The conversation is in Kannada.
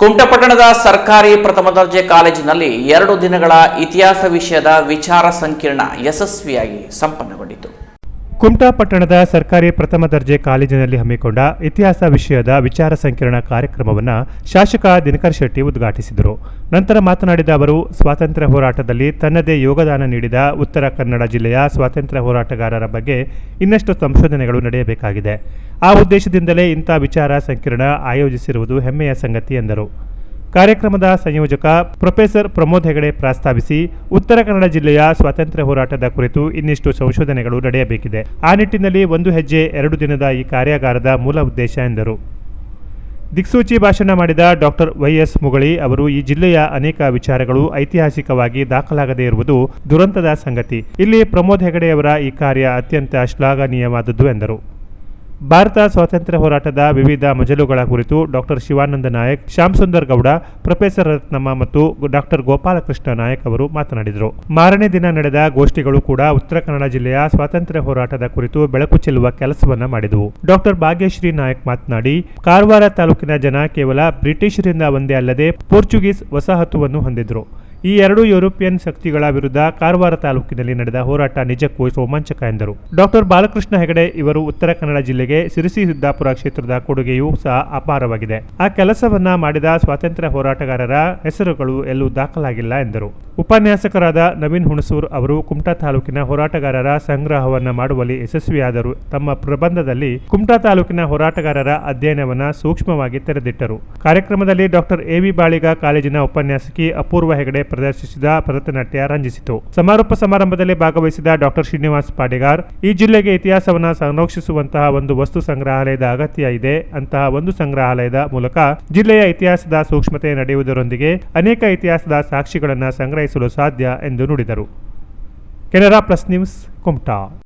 ಕುಮಟಪಟ್ಟಣದ ಸರ್ಕಾರಿ ಪ್ರಥಮ ದರ್ಜೆ ಕಾಲೇಜಿನಲ್ಲಿ ಎರಡು ದಿನಗಳ ಇತಿಹಾಸ ವಿಷಯದ ವಿಚಾರ ಸಂಕಿರಣ ಯಶಸ್ವಿಯಾಗಿ ಸಂಪನ್ನಗೊಂಡಿತು. ಕುಮಟಾ ಪಟ್ಟಣದ ಸರ್ಕಾರಿ ಪ್ರಥಮ ದರ್ಜೆ ಕಾಲೇಜಿನಲ್ಲಿ ಹಮ್ಮಿಕೊಂಡ ಇತಿಹಾಸ ವಿಷಯದ ವಿಚಾರ ಸಂಕಿರಣ ಕಾರ್ಯಕ್ರಮವನ್ನು ಶಾಸಕ ದಿನಕರ್ ಶೆಟ್ಟಿ ಉದ್ಘಾಟಿಸಿದರು. ನಂತರ ಮಾತನಾಡಿದ ಅವರು, ಸ್ವಾತಂತ್ರ್ಯ ಹೋರಾಟದಲ್ಲಿ ತನ್ನದೇ ಯೋಗದಾನ ನೀಡಿದ ಉತ್ತರ ಕನ್ನಡ ಜಿಲ್ಲೆಯ ಸ್ವಾತಂತ್ರ್ಯ ಹೋರಾಟಗಾರರ ಬಗ್ಗೆ ಇನ್ನಷ್ಟು ಸಂಶೋಧನೆಗಳು ನಡೆಯಬೇಕಾಗಿದೆ. ಆ ಉದ್ದೇಶದಿಂದಲೇ ಇಂಥ ವಿಚಾರ ಸಂಕಿರಣ ಆಯೋಜಿಸಿರುವುದು ಹೆಮ್ಮೆಯ ಸಂಗತಿ ಎಂದರು. ಕಾರ್ಯಕ್ರಮದ ಸಂಯೋಜಕ ಪ್ರೊಫೆಸರ್ ಪ್ರಮೋದ್ ಹೆಗಡೆ ಪ್ರಸ್ತಾವಿಸಿ ಉತ್ತರ ಕನ್ನಡ ಜಿಲ್ಲೆಯ ಸ್ವಾತಂತ್ರ್ಯ ಹೋರಾಟದ ಕುರಿತು ಇನ್ನಿಷ್ಟು ಸಂಶೋಧನೆಗಳು ನಡೆಯಬೇಕಿದೆ. ಆ ನಿಟ್ಟಿನಲ್ಲಿ ಒಂದು ಹೆಜ್ಜೆ, ಎರಡು ದಿನದ ಈ ಕಾರ್ಯಾಗಾರದ ಮೂಲ ಉದ್ದೇಶ ಎಂದರು. ದಿಕ್ಸೂಚಿ ಭಾಷಣ ಮಾಡಿದ ಡಾಕ್ಟರ್ ವೈಎಸ್ ಮುಗಳಿ ಅವರು, ಈ ಜಿಲ್ಲೆಯ ಅನೇಕ ವಿಚಾರಗಳು ಐತಿಹಾಸಿಕವಾಗಿ ದಾಖಲಾಗದೇ ಇರುವುದು ದುರಂತದ ಸಂಗತಿ. ಇಲ್ಲಿ ಪ್ರಮೋದ್ ಹೆಗಡೆಯವರ ಈ ಕಾರ್ಯ ಅತ್ಯಂತ ಶ್ಲಾಘನೀಯವಾದದ್ದು ಎಂದರು. ಭಾರತ ಸ್ವಾತಂತ್ರ್ಯ ಹೋರಾಟದ ವಿವಿಧ ಮಜಲುಗಳ ಕುರಿತು ಡಾಕ್ಟರ್ ಶಿವಾನಂದ ನಾಯಕ್, ಶ್ಯಾಮ್ ಸುಂದರ್ ಗೌಡ, ಪ್ರೊಫೆಸರ್ ರತ್ನಮ್ಮ ಮತ್ತು ಡಾಕ್ಟರ್ ಗೋಪಾಲಕೃಷ್ಣ ನಾಯಕ್ ಅವರು ಮಾತನಾಡಿದರು. ಮಾರನೇ ದಿನ ನಡೆದ ಗೋಷ್ಠಿಗಳು ಕೂಡ ಉತ್ತರ ಕನ್ನಡ ಜಿಲ್ಲೆಯ ಸ್ವಾತಂತ್ರ್ಯ ಹೋರಾಟದ ಕುರಿತು ಬೆಳಕು ಚೆಲ್ಲುವ ಕೆಲಸವನ್ನ ಮಾಡಿದವು. ಡಾಕ್ಟರ್ ಭಾಗ್ಯಶ್ರೀ ನಾಯಕ್ ಮಾತನಾಡಿ, ಕಾರವಾರ ತಾಲೂಕಿನ ಜನ ಕೇವಲ ಬ್ರಿಟಿಷರಿಂದ ಒಂದೇ ಅಲ್ಲದೆ ಪೋರ್ಚುಗೀಸ್ ವಸಾಹತುವನ್ನು ಹೊಂದಿದ್ರು. ಈ ಎರಡು ಯುರೋಪಿಯನ್ ಶಕ್ತಿಗಳ ವಿರುದ್ಧ ಕಾರವಾರ ತಾಲೂಕಿನಲ್ಲಿ ನಡೆದ ಹೋರಾಟ ನಿಜಕ್ಕೂ ರೋಮಾಂಚಕ ಎಂದರು. ಡಾಕ್ಟರ್ ಬಾಲಕೃಷ್ಣ ಹೆಗಡೆ ಇವರು ಉತ್ತರ ಕನ್ನಡ ಜಿಲ್ಲೆಗೆ ಸಿರಿಸಿ ಸಿದ್ದಾಪುರ ಕ್ಷೇತ್ರದ ಕೊಡುಗೆಯೂ ಸಹ ಅಪಾರವಾಗಿದೆ. ಆ ಕೆಲಸವನ್ನ ಮಾಡಿದ ಸ್ವಾತಂತ್ರ್ಯ ಹೋರಾಟಗಾರರ ಹೆಸರುಗಳು ಎಲ್ಲೂ ದಾಖಲಾಗಿಲ್ಲ ಎಂದರು. ಉಪನ್ಯಾಸಕರಾದ ನವೀನ್ ಹುಣಸೂರ್ ಅವರು ಕುಮಟಾ ತಾಲೂಕಿನ ಹೋರಾಟಗಾರರ ಸಂಗ್ರಹವನ್ನ ಮಾಡುವಲ್ಲಿ ಯಶಸ್ವಿಯಾದರು. ತಮ್ಮ ಪ್ರಬಂಧದಲ್ಲಿ ಕುಮಟಾ ತಾಲೂಕಿನ ಹೋರಾಟಗಾರರ ಅಧ್ಯಯನವನ್ನು ಸೂಕ್ಷ್ಮವಾಗಿ ತೆರೆದಿಟ್ಟರು. ಕಾರ್ಯಕ್ರಮದಲ್ಲಿ ಡಾಕ್ಟರ್ ಎವಿ ಬಾಳಿಗ ಕಾಲೇಜಿನ ಉಪನ್ಯಾಸಕಿ ಅಪೂರ್ವ ಹೆಗಡೆ ಪ್ರದರ್ಶಿಸಿದ ಭರತನಾಟ್ಯ ರಂಜಿಸಿತು. ಸಮಾರೋಪ ಸಮಾರಂಭದಲ್ಲಿ ಭಾಗವಹಿಸಿದ ಡಾಕ್ಟರ್ ಶ್ರೀನಿವಾಸ್ ಪಾಡಿಗಾರ್, ಈ ಜಿಲ್ಲೆಗೆ ಇತಿಹಾಸವನ್ನು ಸಂರಕ್ಷಿಸುವಂತಹ ಒಂದು ವಸ್ತು ಸಂಗ್ರಹಾಲಯದ ಅಗತ್ಯ ಇದೆ. ಅಂತಹ ಒಂದು ಸಂಗ್ರಹಾಲಯದ ಮೂಲಕ ಜಿಲ್ಲೆಯ ಇತಿಹಾಸದ ಸೂಕ್ಷ್ಮತೆ ನಡೆಯುವುದರೊಂದಿಗೆ ಅನೇಕ ಇತಿಹಾಸದ ಸಾಕ್ಷಿಗಳನ್ನು ಸಂಗ್ರಹಿಸಲು ಸಾಧ್ಯ ಎಂದು ನುಡಿದರು. Canara plus news Kumta.